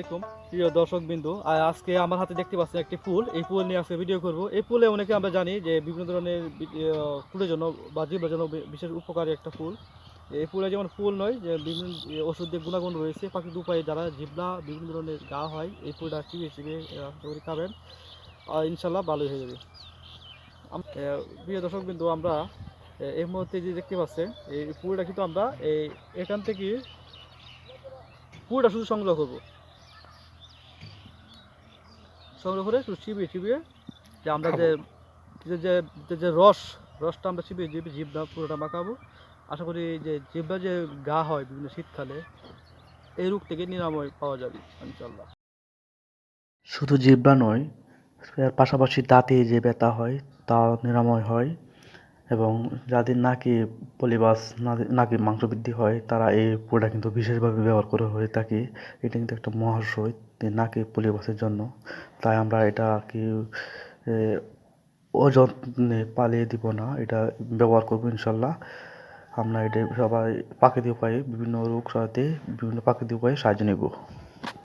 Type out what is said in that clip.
আলাইকুম, প্রিয় দর্শক বিন্দু আজকে আমার হাতে দেখতে পাচ্ছেন একটি ফুল। এই ফুল নিয়ে আজকে ভিডিও করব। এই ফুলে অনেকে আমরা জানি যে বিভিন্ন ধরনের ফুলের জন্য বা জীবের জন্য বিশেষ উপকারী একটা ফুল। এই ফুলে যেমন ফুল নয়, যে বিভিন্ন ওষুধের গুণাগুণ রয়েছে, প্রাকৃতিক উপায়ে যারা জিবলা বিভিন্ন ধরনের গা হয়, এই ফুলটা চিবিয়ে করি খাবেন। আর ইনশাল্লাহ ভালোই হয়ে যাবে। প্রিয় দর্শক বিন্দু আমরা এই মুহূর্তে যে দেখতে পাচ্ছেন, এই ফুলটা কিন্তু আমরা এই এখান থেকে পুরোটা শুধু সংগ্রহ করব। সংগ্রহ করে চিবিয়ে চিবিয়ে যে আমরা যে যে যে- রস রসটা আমরা চিবিয়ে চিবিয়ে জিভটা পুরোটা মাখাবো। আশা করি যে জিভটা যে গা হয় বিভিন্ন শীতকালে এই রোগ থেকে নিরাময় পাওয়া যাবে ইনশাল্লাহ শুধু জিহ্বা নয় এর পাশাপাশি দাঁতে যে ব্যথা হয় তা নিরাময় হয় এবং যাদের নাকি পলিবাস নাকি মাংস বৃদ্ধি হয়, তারা এই পুরোটা কিন্তু বিশেষভাবে ব্যবহার করে হয়ে থাকে। এটা কিন্তু একটা মহাশয় নাকি পলিবাসের জন্য। তাই আমরা এটা কি অযত্নে পালিয়ে দিব না, এটা ব্যবহার করব ইনশাল্লাহ। আমরা এটা সবাই প্রাকৃতিক উপায়ে, বিভিন্ন রোগ সারাতে বিভিন্ন প্রাকৃতিক উপায়ে সাহায্য নেব।